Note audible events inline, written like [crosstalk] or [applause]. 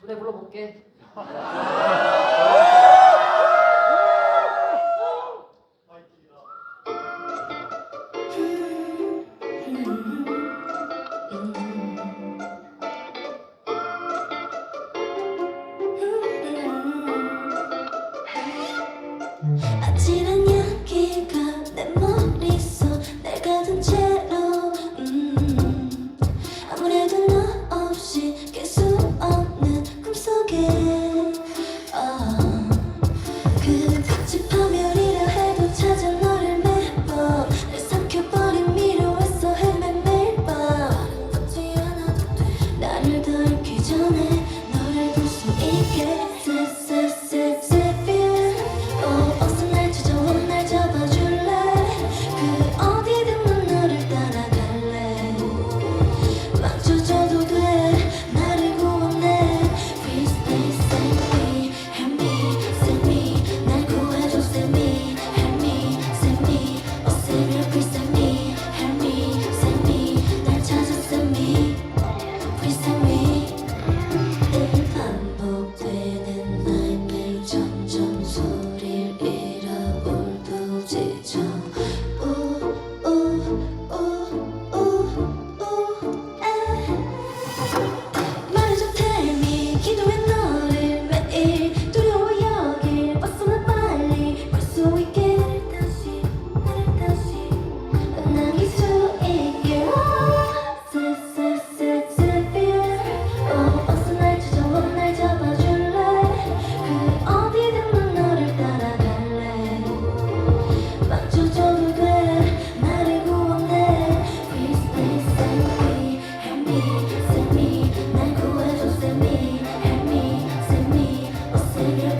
노래 불러볼게. [laughs] Thank you.